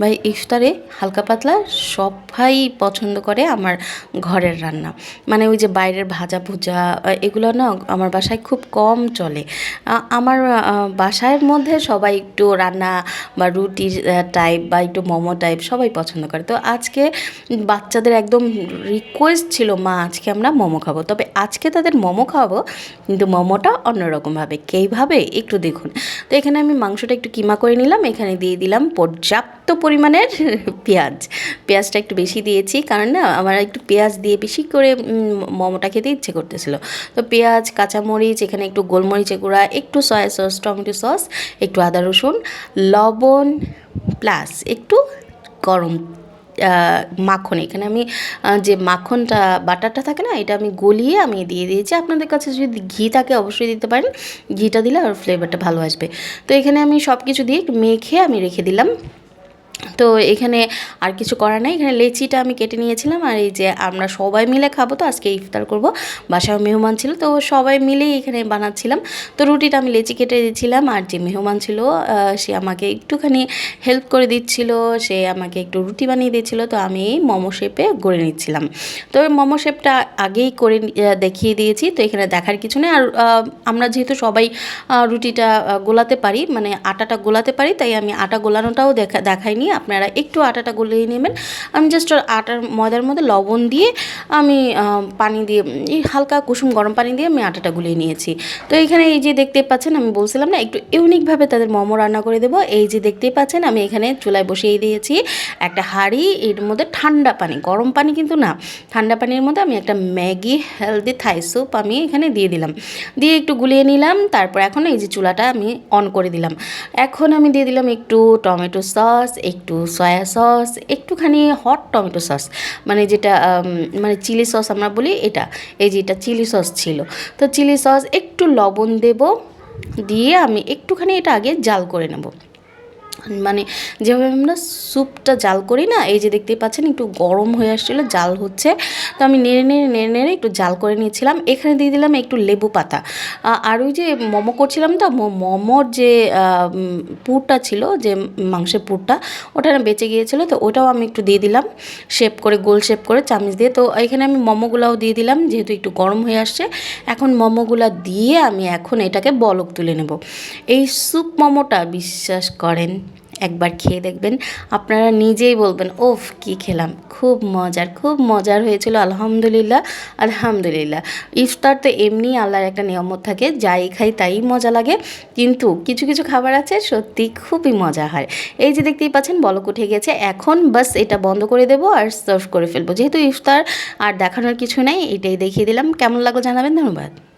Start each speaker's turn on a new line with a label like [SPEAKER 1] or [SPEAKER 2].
[SPEAKER 1] ভাই, ইফতারে হালকা পাতলা সবাই পছন্দ করে আমার ঘরের রান্না। মানে ওই যে বাইরের ভাজা ভুজা এগুলো না আমার বাসায় খুব কম চলে। আমার বাসার মধ্যে সবাই একটু রান্না বা রুটির টাইপ বা একটু মোমো টাইপ সবাই পছন্দ করে। তো আজকে বাচ্চাদের একদম রিকোয়েস্ট ছিল, মা, আজকে আমরা মোমো খাব। তবে আজকে তাদের মোমো খাব কিন্তু মোমোটা অন্যরকমভাবে। কীভাবে? একটু দেখুন। তো এখানে আমি মাংসটা একটু কিমা করে নিলাম, এখানে দিয়ে দিলাম পর্যাপ্ত পরিমাণের পেঁয়াজ। পেঁয়াজটা একটু বেশি দিয়েছি, কারণ না আমার একটু পেঁয়াজ দিয়ে বেশি করে মোমোটা খেতে ইচ্ছে করতেছিল। তো পেঁয়াজ, কাঁচামরিচ, এখানে একটু গোলমরিচের গুঁড়া, একটু সয়া সস, টমেটো সস, একটু আদা রসুন, লবণ প্লাস একটু গরম মাখন। এখানে আমি যে মাখনটা, বাটারটা থাকে না, এটা আমি গলিয়ে আমি দিয়ে দিয়েছি। আপনাদের কাছে যদি ঘি থাকে অবশ্যই দিতে পারেন। ঘিটা দিলে আর ফ্লেভারটা ভালো আসবে। তো এখানে আমি সব কিছু দিয়ে মেখে আমি রেখে দিলাম। তো এখানে আর কিছু করার নেই। এখানে লেচিটা আমি কেটে নিয়েছিলাম আর এই যে আমরা সবাই মিলে খাব, তো আজকে ইফতার করব। বাসায় মেহমান ছিল, তো সবাই মিলেই এখানে বানাচ্ছিলাম। তো রুটিটা আমি লেচি কেটে দিয়েছিলাম আর যে মেহমান ছিল সে আমাকে একটুখানি হেল্প করে দিচ্ছিল, সে আমাকে একটু রুটি বানিয়ে দিয়েছিল, তো আমি মোমো শেপে গড়ে নিচ্ছিলাম। তো মোমো শেপটা আগেই করে দেখিয়ে দিয়েছি, তো এখানে দেখার কিছু নেই। আর আমরা যেহেতু সবাই রুটিটা গোলাতে পারি মানে আটাটা গোলাতে পারি, তাই আমি আটা গোলানোটাও দেখা, দেখাইনি। আপনারা একটু আটাটা গলিয়ে নেবেন। আমি জাস্ট আটার ময়দার মধ্যে লবণ দিয়ে আমি পানি দিয়ে, এই হালকা কুসুম গরম পানি দিয়ে আমি আটাটা গুলিয়ে নিয়েছি। তো এখানে এই যে দেখতে পাচ্ছেন, আমি বলছিলাম না, একটু ইউনিকভাবে তাদের মোমো রান্না করে দেবো। এই যে দেখতেই পাচ্ছেন, আমি এখানে চুলায় বসিয়ে দিয়েছি একটা হাঁড়ি, এর মধ্যে ঠান্ডা পানি, গরম পানি কিন্তু না, ঠান্ডা পানির মধ্যে আমি একটা ম্যাগি হেলদি থাই স্যুপ আমি এখানে দিয়ে দিলাম। দিয়ে একটু গুলিয়ে নিলাম, তারপর এখন এই যে চুলাটা আমি অন করে দিলাম। এখন আমি দিয়ে দিলাম একটু টমেটো সস একটু সয়া সস একটুখানি হট টমেটো সস মানে যেটা মানে চিলি সস আমরা বলি এটা, এই যে এটা চিলি সস ছিল। তো চিলি সস একটু লবণ দেব, দিয়ে আমি একটুখানি এটা আগে জাল করে নেব। মানে যেভাবে আমরা স্যুপটা জাল করি না, এই যে দেখতেই পাচ্ছেন একটু গরম হয়ে আসছিল, জাল হচ্ছে। তো আমি নেড়ে নেড়ে নেড়ে নেড়ে একটু জাল করে নিয়েছিলাম। এখানে দিয়ে দিলাম একটু লেবু পাতা। আর ওই যে মোমো করছিলাম তো মোমোর যে পুরটা ছিল, যে মাংসের পুরটা, ওটা না বেঁচে গিয়েছিল, তো ওটাও আমি একটু দিয়ে দিলাম। শেপ করে, গোল শেপ করে চামচ দিয়ে। তো এখানে আমি মোমোগুলাও দিয়ে দিলাম, যেহেতু একটু গরম হয়ে আসছে। এখন মোমোগুলা দিয়ে আমি এখন এটাকে বলক তুলে নেব। এই স্যুপ মোমোটা বিশ্বাস করেন একবার খেয়ে দেখবেন। আপনারা নিজেই বলবেন, ওফ, কি খেলাম। খুব মজার খুব মজার হয়েছিল। আলহামদুলিল্লাহ আলহামদুলিল্লাহ। ইফতার তো এমনি আল্লাহর একটা নিয়মত থাকে, যাই খাই তাই মজা লাগে। কিন্তু কিছু কিছু খাবার আছে সত্যি খুবই মজা হয়। এই যে দেখতেই পাচ্ছেন, বলক উঠে গেছে। এখন বাস এটা বন্ধ করে দেবো আর সার্ভ করে ফেলব। যেহেতু ইফতার আর দেখানোর কিছু নাই, এটাই দেখিয়ে দিলাম। কেমন লাগল জানাবেন? ধন্যবাদ।